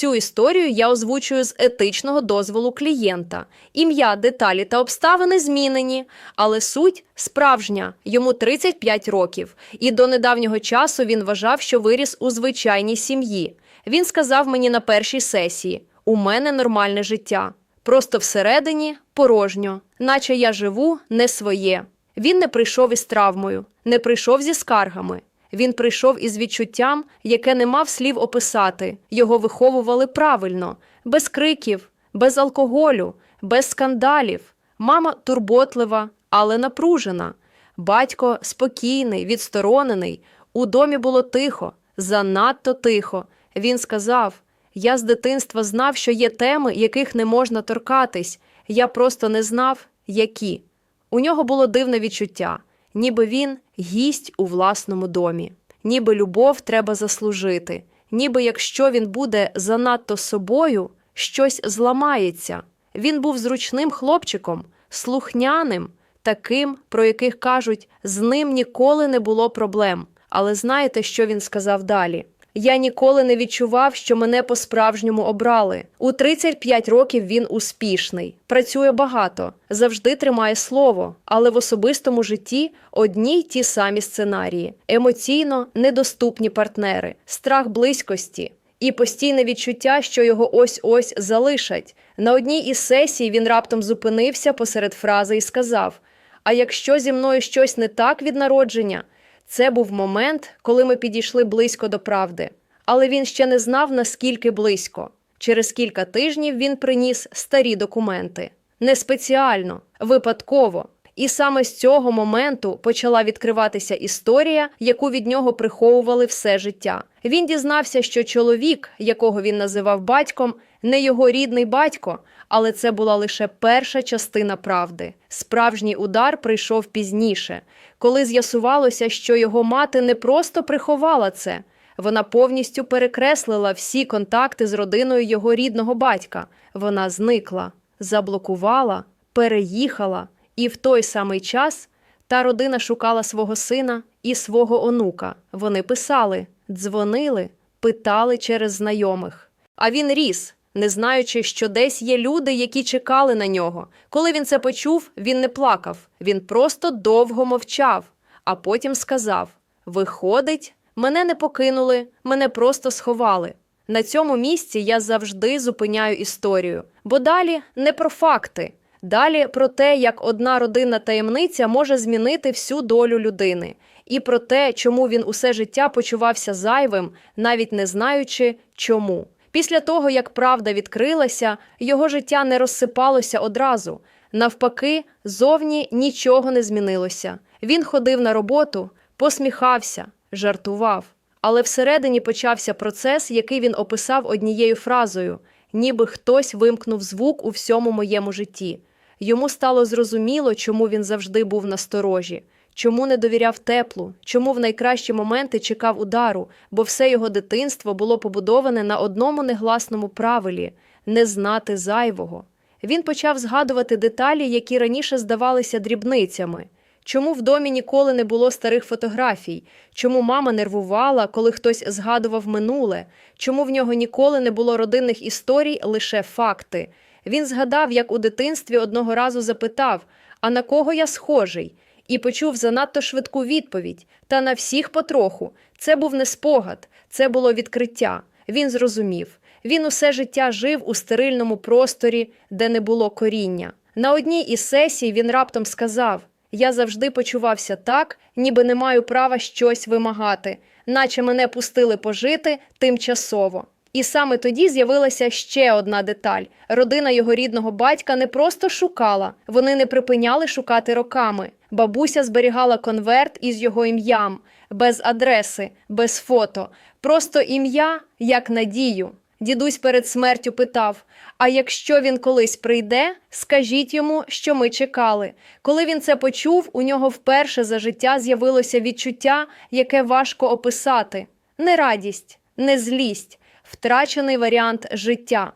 Цю історію я озвучую з етичного дозволу клієнта. Ім'я, деталі та обставини змінені, але суть справжня. Йому 35 років, і до недавнього часу він вважав, що виріс у звичайній сім'ї. Він сказав мені на першій сесії: у мене нормальне життя. Просто всередині порожньо, наче я живу не своє. Він не прийшов із травмою, не прийшов зі скаргами. Він прийшов із відчуттям, яке не мав слів описати. Його виховували правильно, без криків, без алкоголю, без скандалів. Мама турботлива, але напружена. Батько спокійний, відсторонений. У домі було тихо, занадто тихо. Він сказав: Я з дитинства знав, що є теми, яких не можна торкатись. Я просто не знав, які. У нього було дивне відчуття, ніби він гість у власному домі, ніби любов треба заслужити, ніби якщо він буде занадто собою, щось зламається. Він був зручним хлопчиком, слухняним, таким, про яких кажуть, з ним ніколи не було проблем. Але знаєте, що він сказав далі? Я ніколи не відчував, що мене по-справжньому обрали. У 35 років він успішний, працює багато, завжди тримає слово, але в особистому житті одні й ті самі сценарії: емоційно недоступні партнери, страх близькості і постійне відчуття, що його ось-ось залишать. На одній із сесій він раптом зупинився посеред фрази і сказав: А якщо зі мною щось не так від народження? Це був момент, коли ми підійшли близько до правди, але він ще не знав, наскільки близько. Через кілька тижнів він приніс старі документи не спеціально, випадково. І саме з цього моменту почала відкриватися історія, яку від нього приховували все життя. Він дізнався, що чоловік, якого він називав батьком, не його рідний батько, але це була лише перша частина правди. Справжній удар прийшов пізніше, коли з'ясувалося, що його мати не просто приховала це, вона повністю перекреслила всі контакти з родиною його рідного батька. Вона зникла, заблокувала, переїхала, і в той самий час та родина шукала свого сина і свого онука. Вони писали, дзвонили, питали через знайомих. А він ріс, не знаючи, що десь є люди, які чекали на нього. Коли він це почув, він не плакав, він просто довго мовчав, а потім сказав: Виходить, мене не покинули, мене просто сховали. На цьому місці я завжди зупиняю історію, бо далі не про факти, далі про те, як одна родинна таємниця може змінити всю долю людини, і про те, чому він усе життя почувався зайвим, навіть не знаючи чому. Після того, як правда відкрилася, його життя не розсипалося одразу. Навпаки, зовні нічого не змінилося. Він ходив на роботу, посміхався, жартував. Але всередині почався процес, який він описав однією фразою, ніби хтось вимкнув звук у всьому моєму житті. Йому стало зрозуміло, чому він завжди був насторожі, чому не довіряв теплу, чому в найкращі моменти чекав удару, бо все його дитинство було побудоване на одному негласному правилі не знати зайвого. Він почав згадувати деталі, які раніше здавалися дрібницями. Чому в домі ніколи не було старих фотографій? Чому мама нервувала, коли хтось згадував минуле? Чому в нього ніколи не було родинних історій, лише факти? Він згадав, як у дитинстві одного разу запитав: А на кого я схожий? І почув занадто швидку відповідь та на всіх потроху. Це був не спогад, це було відкриття. Він зрозумів. Він усе життя жив у стерильному просторі, де не було коріння. На одній із сесій він раптом сказав: Я завжди почувався так, ніби не маю права щось вимагати, наче мене пустили пожити тимчасово. І саме тоді з'явилася ще одна деталь: родина його рідного батька не просто шукала, вони не припиняли шукати роками. Бабуся зберігала конверт із його ім'ям, без адреси, без фото, просто ім'я як надію. Дідусь перед смертю питав: А якщо він колись прийде, скажіть йому, що ми чекали. Коли він це почув, у нього вперше за життя з'явилося відчуття, яке важко описати: не радість, не злість, втрачений варіант життя.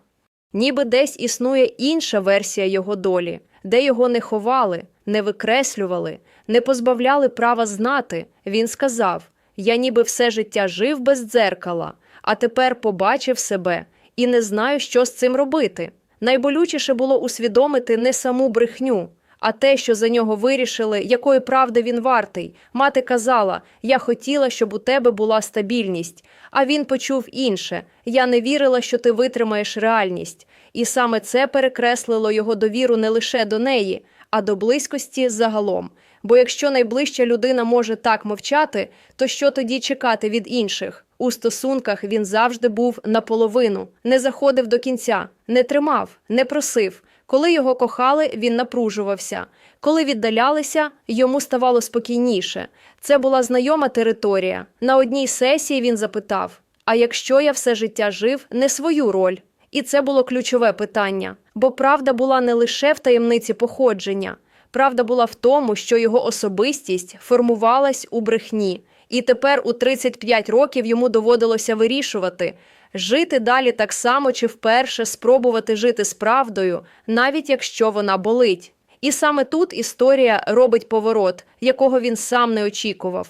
Ніби десь існує інша версія його долі, де його не ховали, не викреслювали, не позбавляли права знати. Він сказав: Я ніби все життя жив без дзеркала, а тепер побачив себе і не знаю, що з цим робити. Найболючіше було усвідомити не саму брехню, а те, що за нього вирішили, якої правди він вартий. Мати казала: Я хотіла, щоб у тебе була стабільність. А він почув інше: Я не вірила, що ти витримаєш реальність. І саме це перекреслило його довіру не лише до неї, а до близькості загалом. Бо якщо найближча людина може так мовчати, то що тоді чекати від інших? У стосунках він завжди був наполовину, не заходив до кінця, не тримав, не просив. Коли його кохали, він напружувався. Коли віддалялися, йому ставало спокійніше. Це була знайома територія. На одній сесії він запитав: А якщо я все життя жив не свою роль? І це було ключове питання, бо правда була не лише в таємниці походження. Правда була в тому, що його особистість формувалась у брехні, і тепер у 35 років йому доводилося вирішувати жити далі так само чи вперше спробувати жити з правдою, навіть якщо вона болить. І саме тут історія робить поворот, якого він сам не очікував.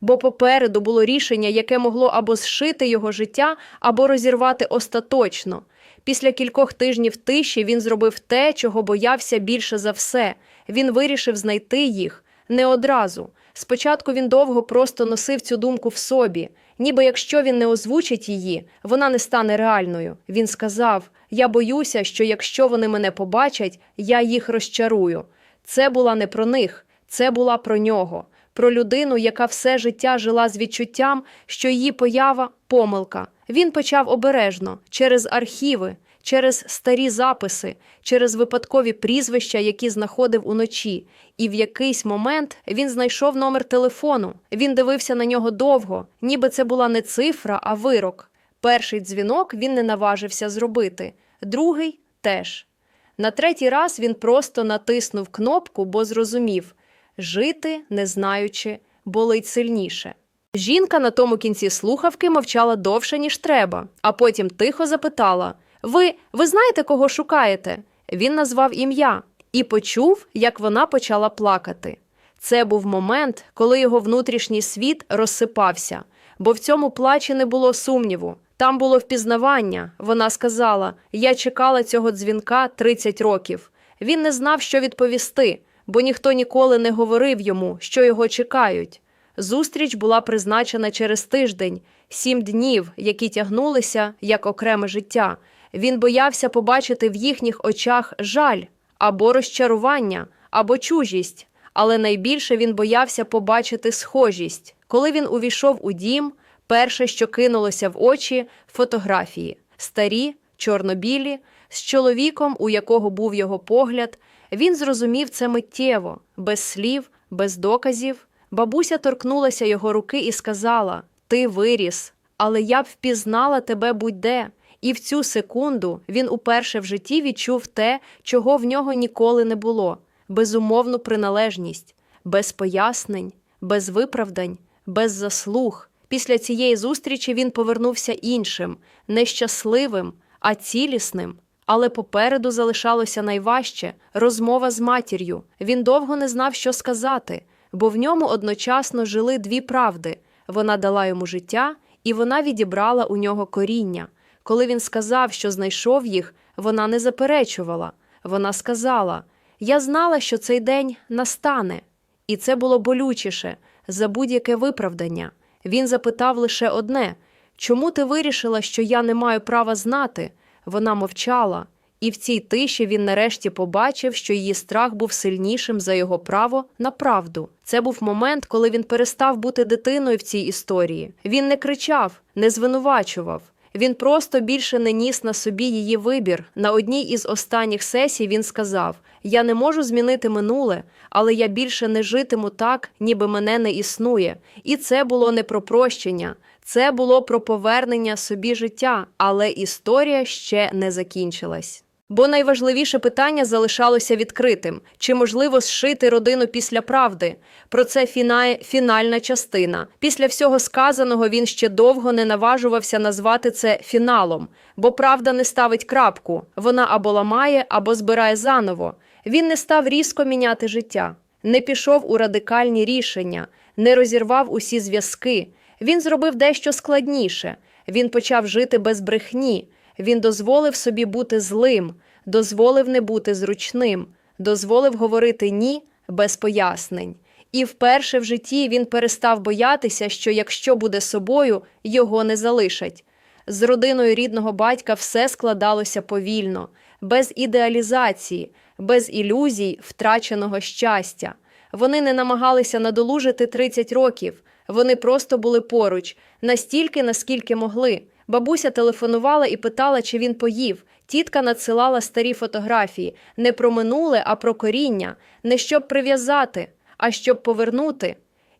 Бо попереду було рішення, яке могло або зшити його життя, або розірвати остаточно. Після кількох тижнів тиші він зробив те, чого боявся більше за все. Він вирішив знайти їх не одразу. Спочатку він довго просто носив цю думку в собі, ніби якщо він не озвучить її, вона не стане реальною. Він сказав: Я боюся, що якщо вони мене побачать, я їх розчарую. Це була не про них, це була про нього, про людину, яка все життя жила з відчуттям, що її поява помилка. Він почав обережно через архіви, через старі записи, через випадкові прізвища, які знаходив уночі. І в якийсь момент він знайшов номер телефону. Він дивився на нього довго, ніби це була не цифра, а вирок. Перший дзвінок він не наважився зробити, другий теж. На третій раз він просто натиснув кнопку, бо зрозумів жити, не знаючи, болить сильніше. Жінка на тому кінці слухавки мовчала довше, ніж треба, а потім тихо запитала: Ви, ви знаєте, кого шукаєте? Він назвав ім'я і почув, як вона почала плакати. Це був момент, коли його внутрішній світ розсипався, бо в цьому плачі не було сумніву. Там було впізнавання. Вона сказала: Я чекала цього дзвінка 30 років. Він не знав, що відповісти, бо ніхто ніколи не говорив йому, що його чекають. Зустріч була призначена через тиждень, сім днів, які тягнулися як окреме життя. Він боявся побачити в їхніх очах жаль або розчарування, або чужість, але найбільше він боявся побачити схожість. Коли він увійшов у дім, перше, що кинулося в очі фотографії старі, чорнобілі, з чоловіком, у якого був його погляд. Він зрозумів це миттєво, без слів, без доказів. Бабуся торкнулася його руки і сказала: Ти виріс, але я б впізнала тебе будь-де. І в цю секунду він уперше в житті відчув те, чого в нього ніколи не було: безумовну приналежність, без пояснень, без виправдань, без заслуг. Після цієї зустрічі він повернувся іншим, не щасливим, а цілісним. Але попереду залишалося найважче розмова з матір'ю. Він довго не знав, що сказати, бо в ньому одночасно жили дві правди: вона дала йому життя, і вона відібрала у нього коріння. Коли він сказав, що знайшов їх, вона не заперечувала. Вона сказала: Я знала, що цей день настане, і це було болючіше за будь-яке виправдання. Він запитав лише одне: чому ти вирішила, що я не маю права знати? Вона мовчала, і в цій тиші він нарешті побачив, що її страх був сильнішим за його право на правду. Це був момент, коли він перестав бути дитиною в цій історії. Він не кричав, не звинувачував. Він просто більше не ніс на собі її вибір. На одній із останніх сесій він сказав: Я не можу змінити минуле, але я більше не житиму так, ніби мене не існує. І це було не про прощення, це було про повернення собі життя, але історія ще не закінчилась. Бо найважливіше питання залишалося відкритим: чи можливо зшити родину після правди? Про це фіна... фінальна частина. Після всього сказаного він ще довго не наважувався назвати це фіналом, бо правда не ставить крапку. Вона або ламає, або збирає заново. Він не став різко міняти життя, не пішов у радикальні рішення, не розірвав усі зв'язки. Він зробив дещо складніше. Він почав жити без брехні. Він дозволив собі бути злим, дозволив не бути зручним, дозволив говорити ні без пояснень. І вперше в житті він перестав боятися, що якщо буде собою, його не залишать. З родиною рідного батька все складалося повільно, без ідеалізації, без ілюзій втраченого щастя. Вони не намагалися надолужити 30 років, вони просто були поруч, настільки, наскільки могли. Бабуся телефонувала і питала, чи він поїв. Тітка надсилала старі фотографії не про минуле, а про коріння, не щоб прив'язати, а щоб повернути.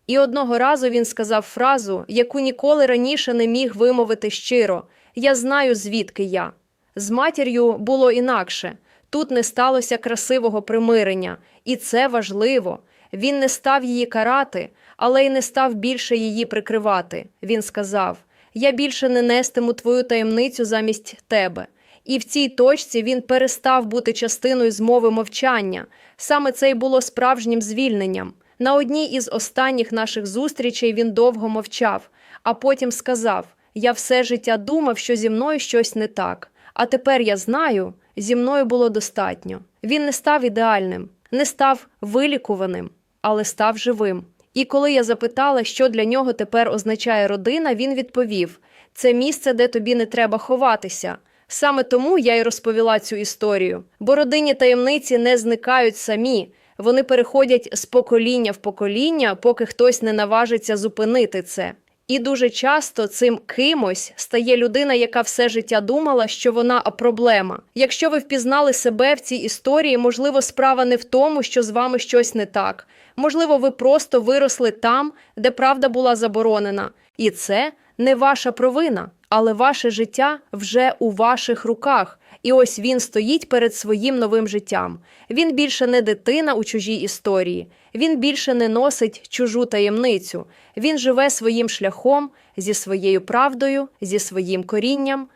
І одного разу він сказав фразу, яку ніколи раніше не міг вимовити щиро: Я знаю, звідки я. З матір'ю було інакше. Тут не сталося красивого примирення, і це важливо. Він не став її карати, але й не став більше її прикривати. Він сказав: Я більше не нестиму твою таємницю замість тебе. І в цій точці він перестав бути частиною змови мовчання. Саме це й було справжнім звільненням. На одній із останніх наших зустрічей він довго мовчав, а потім сказав: Я все життя думав, що зі мною щось не так. А тепер я знаю, зі мною було достатньо. Він не став ідеальним, не став вилікуваним, але став живим. І коли я запитала, що для нього тепер означає родина, він відповів: це місце, де тобі не треба ховатися. Саме тому я й розповіла цю історію, бо родинні таємниці не зникають самі. Вони переходять з покоління в покоління, поки хтось не наважиться зупинити це. І дуже часто цим кимось стає людина, яка все життя думала, що вона проблема. Якщо ви впізнали себе в цій історії, можливо, справа не в тому, що з вами щось не так. Можливо, ви просто виросли там, де правда була заборонена. І це не ваша провина, але ваше життя вже у ваших руках. І ось він стоїть перед своїм новим життям. Він більше не дитина у чужій історії, він більше не носить чужу таємницю. Він живе своїм шляхом зі своєю правдою, зі своїм корінням.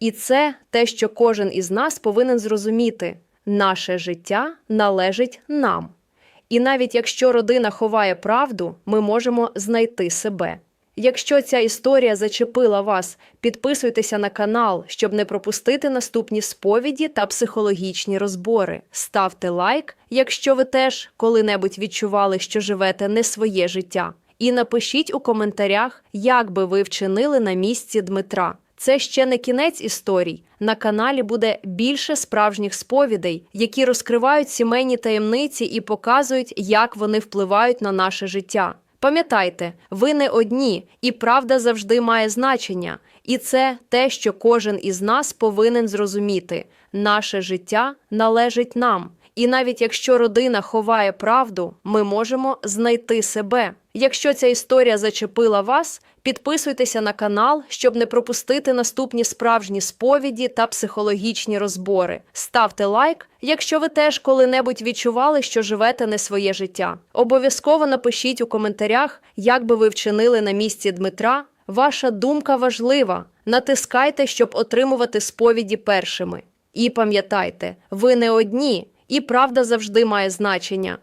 І це те, що кожен із нас повинен зрозуміти: наше життя належить нам. І навіть якщо родина ховає правду, ми можемо знайти себе. Якщо ця історія зачепила вас, підписуйтеся на канал, щоб не пропустити наступні сповіді та психологічні розбори. Ставте лайк, якщо ви теж коли-небудь відчували, що живете не своє життя. І напишіть у коментарях, як би ви вчинили на місці Дмитра. Це ще не кінець історій. На каналі буде більше справжніх сповідей, які розкривають сімейні таємниці і показують, як вони впливають на наше життя. Пам'ятайте, ви не одні, і правда завжди має значення. І це те, що кожен із нас повинен зрозуміти: наше життя належить нам. І навіть якщо родина ховає правду, ми можемо знайти себе. Якщо ця історія зачепила вас, підписуйтеся на канал, щоб не пропустити наступні справжні сповіді та психологічні розбори. Ставте лайк, якщо ви теж коли-небудь відчували, що живете не своє життя. Обов'язково напишіть у коментарях, як би ви вчинили на місці Дмитра. Ваша думка важлива. Натискайте, щоб отримувати сповіді першими. І пам'ятайте, ви не одні, і правда завжди має значення.